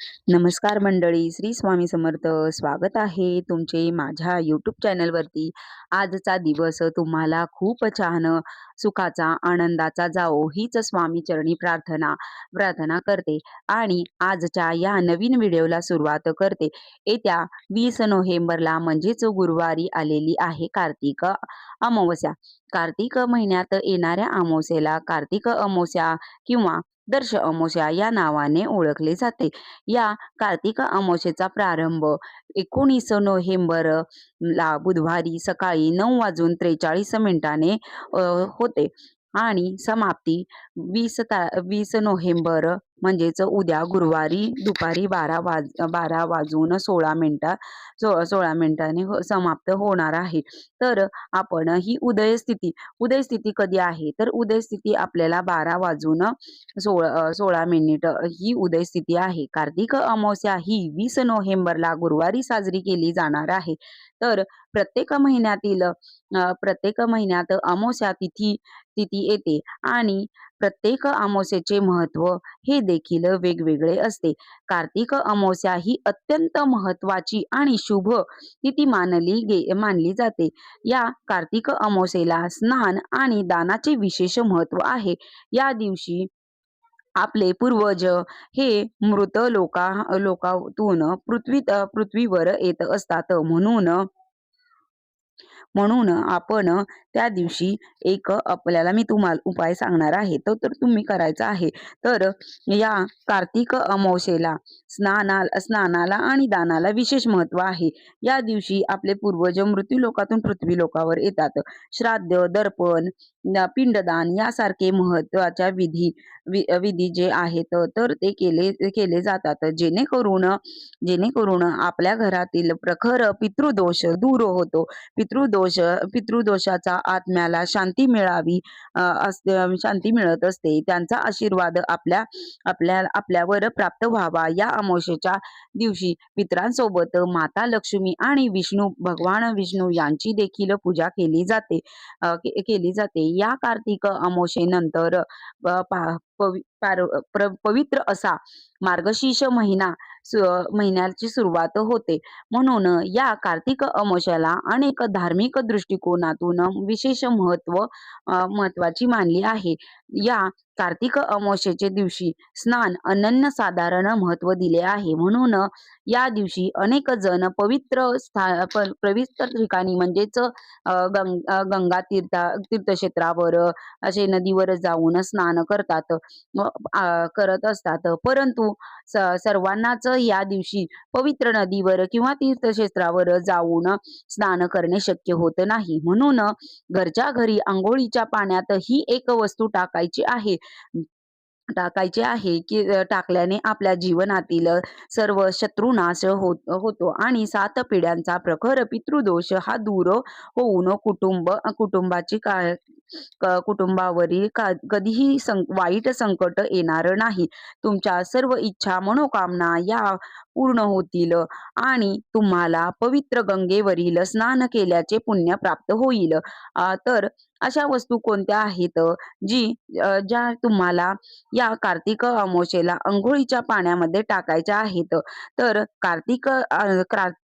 नमस्कार मंडळी श्री स्वामी समर्थ. स्वागत आहे तुमचे माझ्या यूट्यूब चॅनलवरती आजचा दिवस तुम्हाला खूप छान सुखाचा आनंदाचा जाओ हीच स्वामी चरणी प्रार्थना प्रार्थना करते. आणि आजच्या या नवीन व्हिडिओला सुरुवात करते. येत्या वीस नोव्हेंबरला म्हणजेच गुरुवारी आलेली आहे कार्तिक अमावस्या. कार्तिक महिन्यात येणाऱ्या अमावस्येला कार्तिक अमावस्या किंवा दर्श अमावस्या या नावाने ओळखले जाते. या कार्तिक अमोशेचा प्रारंभ एकोणीस नोव्हेंबर ला बुधवारी सकाळी नऊ वाजून त्रेचाळीस मिनिटाने होते आणि समाप्ती वीस ता वीस नोव्हेंबर म्हणजेच उद्या गुरुवारी दुपारी बारा वाज बारा वाजून सोळा मिनिटा सो सोळा मिनिटांनी हो- समाप्त होणार आहे. तर आपण ही उदय स्थिती उदय स्थिती कधी आहे? तर उदय स्थिती आपल्याला बारा वाजून सोळा सोळा मिनिट ही उदय स्थिती आहे. कार्तिक अमावस्या ही वीस नोव्हेंबरला गुरुवारी साजरी केली जाणार आहे. तर प्रत्येक महिन्यातील प्रत्येक महिन्यात अमावस्या तिथी तिथी येते आणि प्रत्येक अमावस्येचे महत्त्व हे देखील वेगवेगळे असते. कार्तिक अमावस्या ही अत्यंत महत्वाची आणि शुभ तिथी मानली गे मानली जाते. या कार्तिक अमावस्येला स्नान आणि दानाचे विशेष महत्त्व आहे. या दिवशी आपले पूर्वज हे मृत लोका लोकातून पृथ्वीत पृथ्वीवर येत असतात. म्हणून म्हणून आपण त्या दिवशी एक आपल्याला मी तुम्हाला उपाय सांगणार आहे. तो तर तुम्ही करायचा आहे. तर या कार्तिक अमावशेला स्नाना स्नानाला आणि दानाला विशेष महत्त्व आहे. या दिवशी आपले पूर्वज मृत्यू लोकातून पृथ्वी लोकावर येतात. श्राद्ध दर्पण पिंडदान यासारखे महत्त्वाच्या विधी वि- विधी जे आहेत तर ते केले केले जातात. जेणेकरून जेणेकरून आपल्या घरातील प्रखर पितृदोष दूर होतो. पितृदोष पितृदोषाचा आत्म्याला शांती मिळावी शांती मिळत असते. त्यांचा आशीर्वाद आपल्या आपल्या आपल्यावर प्राप्त व्हावा. या अमावस्येच्या दिवशी पित्रांसोबत माता लक्ष्मी आणि विष्णू भगवान विष्णू यांची देखील पूजा केली जाते के- केली जाते. या कार्तिक अमावस्येनंतर पवि- प्र- पवित्र असा मार्गशीर्ष महिना महिन्याची सुरुवात होते. म्हणून या कार्तिक अमावस्याला अनेक धार्मिक दृष्टिकोनातून विशेष महत्त्व महत्वाची मानली आहे. या कार्तिक अमावस्येचे दिवशी स्नान अनन्य साधारण महत्त्व दिले आहे. म्हणून या दिवशी अनेक जण पवित्र पवित्र ठिकाणी म्हणजेच गंग गंगा तीर्थ तीर्थक्षेत्रावर असे नदीवर जाऊन स्नान करतात करत असतात. परंतु सर्वांनाच या दिवशी पवित्र नदीवर किंवा तीर्थक्षेत्रावर जाऊन स्नान करणे शक्य होत नाही. म्हणून घरच्या घरी आंघोळीच्या पाण्यात ही एक वस्तू टाकायची आहे. टाकायचे आहे की टाकल्याने आपल्या जीवनातील सर्व शत्रुनाश होत होतो आणि सात पिढ्यांचा प्रखर पितृदोष हा दूर होऊन कुटुंब कुटुंबाची का कुटुंबावरील कधीही वाईट संकट येणार नाही. तुमच्या सर्व इच्छा मनोकामना या पूर्ण होतील आणि तुम्हाला पवित्र गंगेवरील स्नान केल्याचे पुण्य प्राप्त होईल. तर अशा वस्तू कोणत्या आहेत? जी ज्या तुम्हाला या कार्तिक अमावस्येला अंघोळीच्या पाण्यामध्ये टाकायच्या आहेत. तर कार्तिक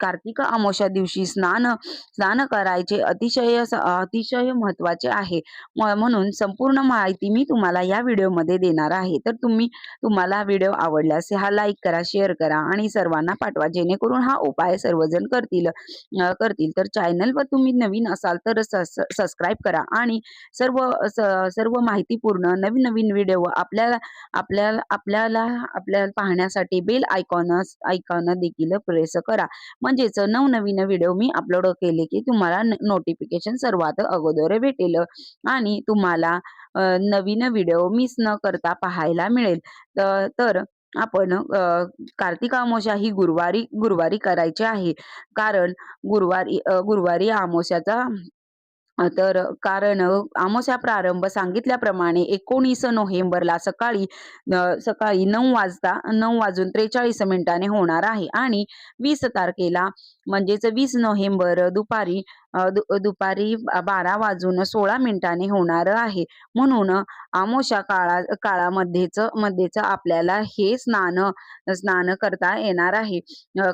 कार्तिक अमावस्या दिवशी स्नान स्नान करायचे अतिशय अतिशय महत्त्वाचे आहे. म्हणून संपूर्ण माहिती मी तुम्हाला या व्हिडिओमध्ये देणार आहे. तर तुम्ही तुम्हाला व्हिडिओ आवडल्यास हा लाईक करा शेअर करा आणि सर्वांना पाठवा. जेणेकरून हा उपाय सर्वजण करतील करतील. तर चॅनलवर तुम्ही नवीन असाल तर सबस्क्राईब करा आणि सर्व सर्व माहितीपूर्ण नवीन नवीन व्हिडिओ आपल्याला आपल्याला आपल्याला आपल्याला पाहण्यासाठी बेल आयकॉन आयकॉन देखील प्रेस करा. म्हणजेच नवनवीन व्हिडिओ मी अपलोड केले की तुम्हाला नोटिफिकेशन सर्वात अगोदर भेटेल. आणि तुम्हाला नवीन व्हिडिओ मिस न करता पाहायला मिळेल. तर आपण कार्तिक अमावस्या ही गुरुवारी गुरुवारी करायची आहे. कारण गुरुवारी गुरुवारी अमावस्याचा तर कारण अ, प्रारंभ सांगितल्याप्रमाणे एकोणीस नोव्हेंबरला सकाळी सकाळी नऊ वाजता नऊ वाजून त्रेचाळीस मिनिटाने होणार आहे. आणि वीस तारखेला म्हणजेच वीस नोव्हेंबर दुपारी दु दुपारी बारा वाजून 16 मिनिटांनी होणार आहे. म्हणून आमोशा काळा काळामध्येच मध्येच आपल्याला हे स्नान स्नान करता येणार आहे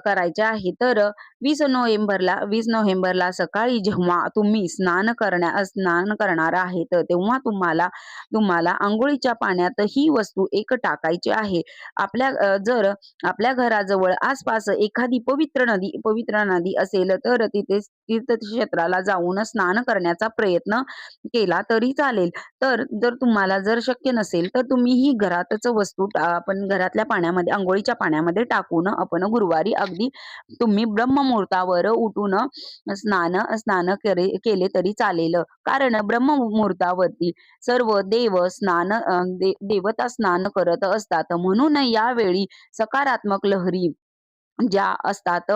करायचे आहे. तर वीस नोव्हेंबरला वीस नोव्हेंबरला सकाळी जेव्हा तुम्ही स्नान करण्या स्नान करणार आहेत, तेव्हा तुम्हाला तुम्हाला आंघोळीच्या पाण्यात ही वस्तू एक टाकायची आहे. आपल्या जर आपल्या घराजवळ आसपास एखादी पवित्र नदी पवित्र नदी असेल, तर तिथे क्षेत्राला जाऊन स्नान करण्याचा प्रयत्न केला तरी चालेल. तर जर तुम्हाला जर शक्य नसेल, तर तुम्ही ही घरातच वस्तू आपण घरातल्या पाण्यामध्ये आंघोळीच्या पाण्यामध्ये टाकून आपण गुरुवारी अगदी तुम्ही ब्रह्ममुहूर्तावर उठून स्नान स्नान करे केले तरी चालेल. कारण ब्रह्ममुहूर्तावरती सर्व देव स्नान दे देवता स्नान करत असतात. म्हणून यावेळी सकारात्मक लहरी ज्या असतात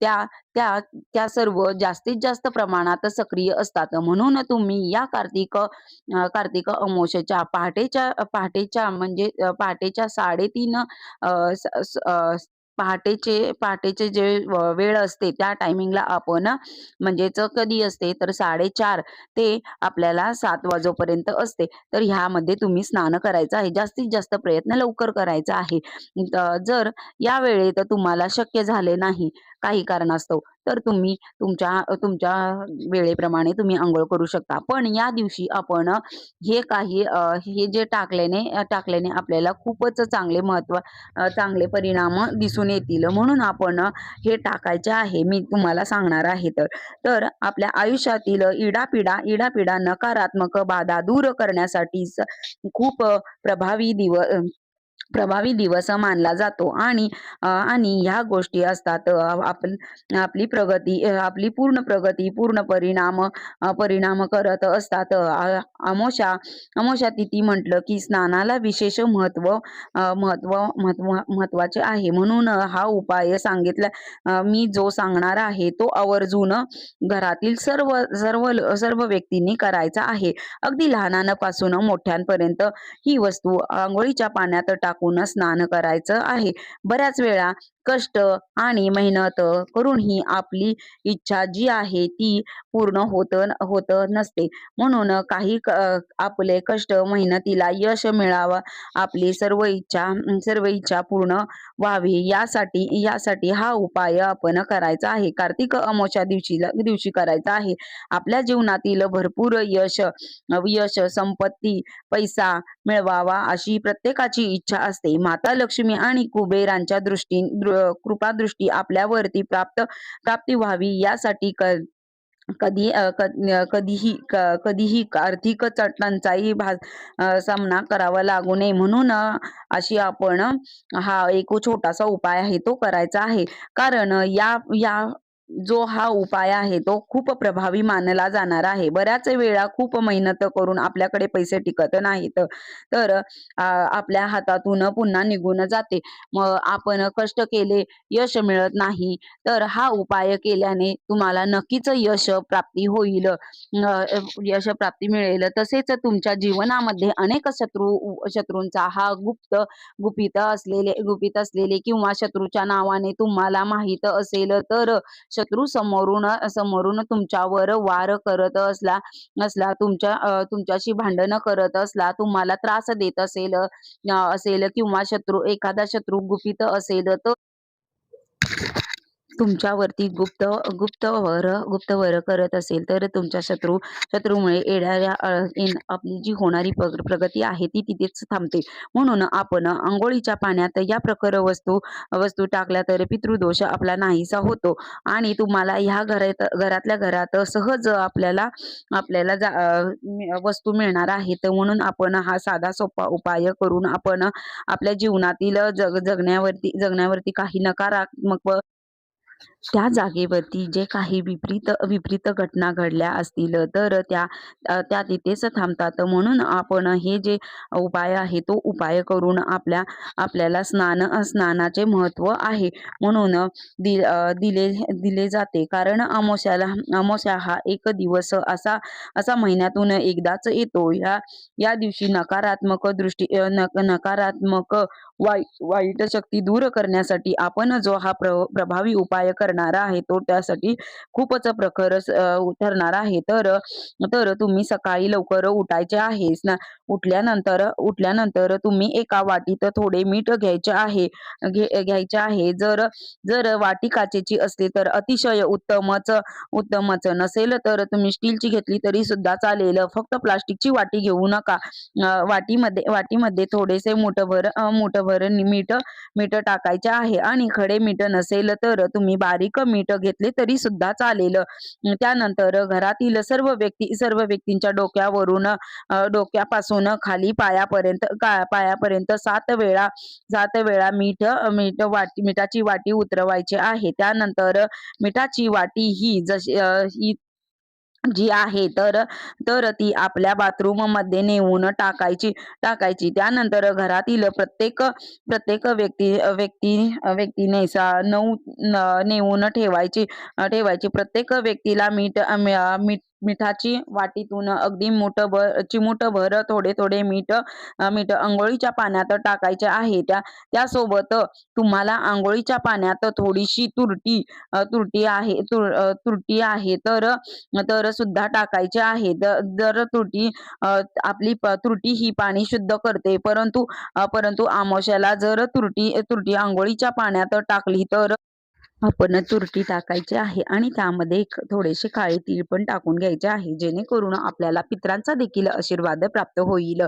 त्या त्या त्या सर्व जास्तीत जास्त प्रमाणात सक्रिय असतात. म्हणून तुम्ही या कार्तिक कार्तिक अमोशच्या पहाटेच्या पहाटेच्या म्हणजे पहाटेच्या साडेतीन पहाटेचे पहाटेचे जे वेळ असते त्या टायमिंगला आपण म्हणजेच कधी असते तर 4:30 ते आपल्याला सात वाजोपर्यंत असते. तर ह्यामध्ये तुम्ही स्नान करायचं आहे. जास्तीत जास्त प्रयत्न लवकर करायचा आहे. जर या वेळेत तुम्हाला शक्य झाले नाही काही कारणास्तव, तर तुम्ही तुमच्या तुमच्या वेळेप्रमाणे तुम्ही आंघोळ करू शकता. पण या दिवशी आपण हे काही हे जे टाकल्याने टाकल्याने आपल्याला खूपच चांगले महत्त्व चांगले परिणाम दिसून येतील. म्हणून आपण हे टाकायचे आहे. मी तुम्हाला सांगणार आहे तर. तर आपल्या आयुष्यातील इडापिडा इडापिडा, नकारात्मक बाधा दूर करण्यासाठी खूप प्रभावी दिव प्रभावी दिवस मानला जातो आणि आणि ह्या गोष्टी असतात आपण आपली प्रगती आपली पूर्ण प्रगती, पूर्ण परिणाम परिणाम करत असतात. अमोशा अमोशा तिथी म्हटलं की स्नानाला विशेष महत्त्व महत्त्व महत्त्व महत्त्वाचे आहे. म्हणून हा उपाय सांगितला मी जो सांगणार आहे तो आवर्जून घरातील सर्व सर्व सर्व व्यक्तींनी करायचा आहे. अगदी लहानांपासून मोठ्यांपर्यंत ही वस्तू अंघोळीच्या पाण्यात टाकून स्नान करायचं आहे. बऱ्याच वेळा कष्ट आणि मेहनत करूनही आपली इच्छा जी आहे ती पूर्ण होत होत नसते. म्हणून काही आपले कष्ट मेहनतीला यश मिळावं, आपली सर्व इच्छा सर्व इच्छा पूर्ण व्हावी यासाठी यासाठी हा उपाय आपण करायचा आहे. कार्तिक अमावास्या दिवशीला दिवशी करायचा आहे. आपल्या जीवनातील भरपूर यश यश, संपत्ती, पैसा मिळवावा अशी प्रत्येकाची इच्छा असते. माता लक्ष्मी आणि कुबेरांच्या दृष्टी कृपादृष्टी आपल्यावरती प्राप्त प्राप्ती व्हावी यासाठी क कधी कधीही कधीही आर्थिक चटणांचाही टंचाई भा सामना करावा लागू नये म्हणून अशी आपण हा एक छोटासा उपाय आहे तो करायचा आहे. कारण या या जो हा उपाय आहे तो खूप प्रभावी मानला जाणार आहे. बऱ्याच वेळा खूप मेहनत करून आपल्याकडे पैसे टिकत नाहीत. तर आपल्या हातातून पुन्हा निघून जाते. मग आपण कष्ट केले, यश मिळत नाही, तर हा उपाय केल्याने तुम्हाला नक्कीच यश प्राप्ती होईल. यश प्राप्ती मिळेल. तसेच तुमच्या जीवनामध्ये अनेक शत्रू शत्रूंचा हा गुप्त गुपित असलेले गुपित असलेले किंवा शत्रूच्या नावाने तुम्हाला माहीत असेल तर शत्रू समोरून समोरून तुमच्यावर वार करत असला असला तुमच्या तुमच्याशी भांडणं करत असला, तुम्हाला त्रास देत असेल असेल किंवा शत्रू एखादा शत्रू गुपित असेल तर तुमच्यावरती गुप्त गुप्तवर गुप्तवर करत असेल तर तुमच्या शत्रू शत्रूमुळे येणाऱ्या आपली जी होणारी प्रग प्रगती आहे ती तिथेच थांबते. म्हणून आपण आंघोळीच्या पाण्यात या प्रकार वस्तू वस्तू टाकल्या तर पितृदोष आपला नाहीसा होतो आणि तुम्हाला ह्या घरात घरातल्या घरात सहज आपल्याला आपल्याला जा वस्तू मिळणार आहेत. म्हणून आपण हा साधा सोपा उपाय करून आपण आपल्या जीवनातील जग जगण्यावरती जगण्यावरती काही नकारात्मक त्या जागेवरती जे काही विपरीत विपरीत घटना घडल्या असतील तर त्या त्या तिथेच थांबतात. म्हणून आपण हे जे उपाय आहे तो उपाय करून आपल्या आपल्याला स्नान स्नानाचे महत्त्व आहे म्हणून दि दिले दिले जाते. कारण अमावास्याला अमावस्या हा एक दिवस असा असा महिन्यातून एकदाच येतो. या या दिवशी नकारात्मक दृष्टी नक नकारात्मक वाईट वाईट शक्ती दूर करण्यासाठी आपण जो हा प्र प्रभावी उपाय उपाय करणार आहे तो त्यासाठी खूपच प्रखर ठरणार आहे. तर तर तुम्ही सकाळी लवकर उठायचे आहे ना? उठल्यानंतर उठल्यानंतर तुम्ही एका वाटीत थोडे मीठ घ्यायचे आहे घ्यायचे आहे. जर जर वाटी काचेची असली तर अतिशय उत्तमच उत्तमच. नसेल तर तुम्ही स्टीलची घेतली तरी सुद्धा चालेल. फक्त प्लास्टिकची वाटी घेऊ नका. वाटीमध्ये वाटीमध्ये थोडेसे मुठभर मोठभर मुठभर मीठ मीठ टाकायचे आहे. आणि खडे मीठ नसेल तर तुम्ही बारीक मीठ घेतले तरी सुद्धा चालेल. त्यानंतर घरातील सर्व व्यक्ती सर्व व्यक्तींच्या डोक्यावरून डोक्यापासून खाली पायापर्यंत का- पायापर्यंत सात वेळा सात वेळा मीठ मीठ वाटी मिठाची वाटी उतरवायची आहे. त्यानंतर मिठाची वाटी ही जशी ही जी आहे तर तर ती आपल्या बाथरूममध्ये नेऊन टाकायची टाकायची. त्यानंतर घरातील प्रत्येक प्रत्येक व्यक्ती व्यक्ती व्यक्तीने नऊ न- नेऊन ठेवायची ठेवायची. प्रत्येक व्यक्तीला मीठ मीठ मिठाची वाटीतून अगदी मुठभर चिमुटभर थोडे थोडे मीठ मीठ आंघोळीच्या पाण्यात टाकायचे आहे. त्या त्यासोबत तुम्हाला आंघोळीच्या पाण्यात थोडीशी तुरटी तुरटी आहे तुर तुरटी आहे तर तर सुद्धा टाकायचे आहे. जर तुरटी आपली तुरटी ही पाणी शुद्ध करते. परंतु परंतु आमोश्याला जर तुरटी तुरटी आंघोळीच्या पाण्यात टाकली तर आपण तुरटी टाकायची आहे आणि त्यामध्ये थोडेसे काळे तीळ पण टाकून घ्यायचे आहे जेणेकरून आपल्याला पित्रांचा देखील आशीर्वाद प्राप्त होईल.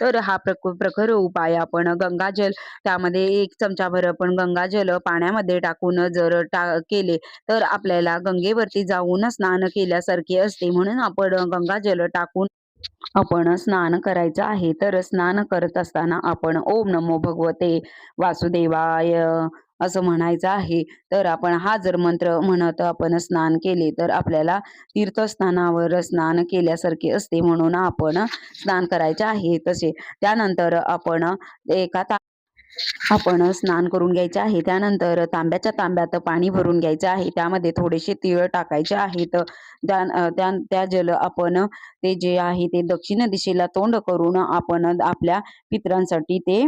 तर हा प्रक प्रखर उपाय आपण गंगाजल त्यामध्ये एक चमचाभर आपण गंगाजल पाण्यामध्ये टाकून जर टा केले तर आपल्याला गंगेवरती जाऊन स्नान केल्यासारखे असते. म्हणून आपण गंगाजल टाकून आपण स्नान करायचं आहे. तर स्नान करत असताना आपण ओम नमो भगवते वासुदेवाय असं म्हणायचं आहे. तर आपण हा जर मंत्र म्हणत आपण स्नान केले तर आपल्याला तीर्थस्थानावर स्नान केल्यासारखे असते म्हणून आपण स्नान करायचे आहे तसे. त्यानंतर आपण एका ता आपण स्नान करून घ्यायचे आहे. त्यानंतर तांब्याच्या तांब्यात पाणी भरून घ्यायचे आहे. त्यामध्ये थोडेसे तिळ टाकायचे आहेत. त्या त्या जल आपण ते जे आहे ते दक्षिण दिशेला तोंड करून आपण आपल्या पितरांसाठी ते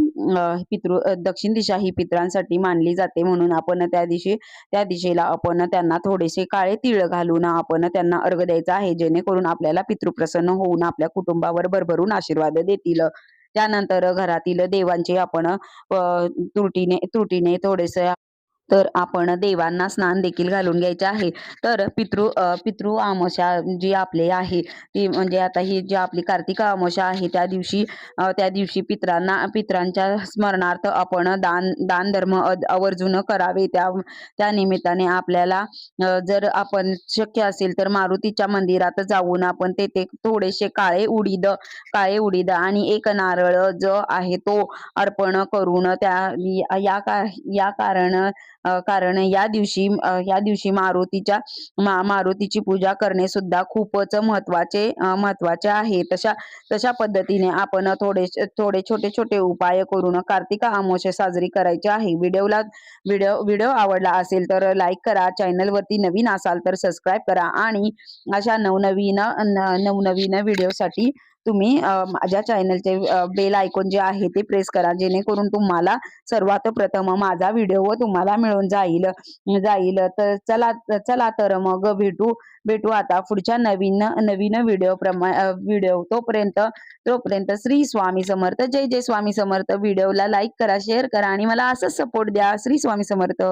पितृ दक्षिण दिशा ही पितरांसाठी मानली जाते. म्हणून आपण त्या दिशे त्या दिशेला आपण त्यांना थोडेसे काळे तिळ घालून आपण त्यांना अर्घ द्यायचा आहे. जेणेकरून आपल्याला पितृ प्रसन्न होऊन आपल्या कुटुंबावर भरभरून आशीर्वाद देतील. त्यानंतर घरातील देवांचे आपण त्रुटीने त्रुटीने थोडेसे तर आपण देवांना स्नान देखील घालून घ्यायचे आहे. तर पितृ पितृ अमावस्या जी आपली आहे ती म्हणजे आता ही जी आपली कार्तिक अमावस्या आहे त्या दिवशी त्या दिवशी पितरांना पितरांच्या स्मरणार्थ आपण दान दान धर्म आवर्जून करावे. त्या त्या निमित्ताने आपल्याला जर आपण शक्य असेल तर मारुतीच्या मंदिरात जाऊन आपण तेथे थोडेसे काळे उडीद काळे उडीद आणि एक नारळ जो आहे तो अर्पण करून त्या या का या कारण कारण या दिवशी या दिवशी मारुतीच्या मा मारुतीची पूजा करणे सुद्धा खूपच महत्त्वाचे महत्त्वाचे आहे. तशा तशा पद्धतीने आपण थोडे थोडे छोटे छोटे उपाय करून कार्तिक अमावस्या साजरी करायची आहे. व्हिडिओला व्हिडिओ व्हिडिओ आवडला असेल तर लाईक करा. चॅनल वरती नवीन असाल तर सबस्क्राईब करा. आणि अशा नवनवीन नवनवीन व्हिडिओसाठी तुम्ही माझ्या चॅनलचे बेल आयकॉन जे आहे ते प्रेस करा जेणेकरून तुम्हाला सर्वात प्रथम माझा व्हिडिओ तुम्हाला मिळून जाईल. जाईल. तर चला चला तर मग भेटू भेटू आता पुढच्या नवीन नवीन व्हिडिओ प्रमा व्हिडिओ तोपर्यंत तोपर्यंत श्री स्वामी समर्थ. जय जय स्वामी समर्थ. व्हिडिओला लाईक करा शेअर करा आणि मला असंच सपोर्ट द्या. श्री स्वामी समर्थ.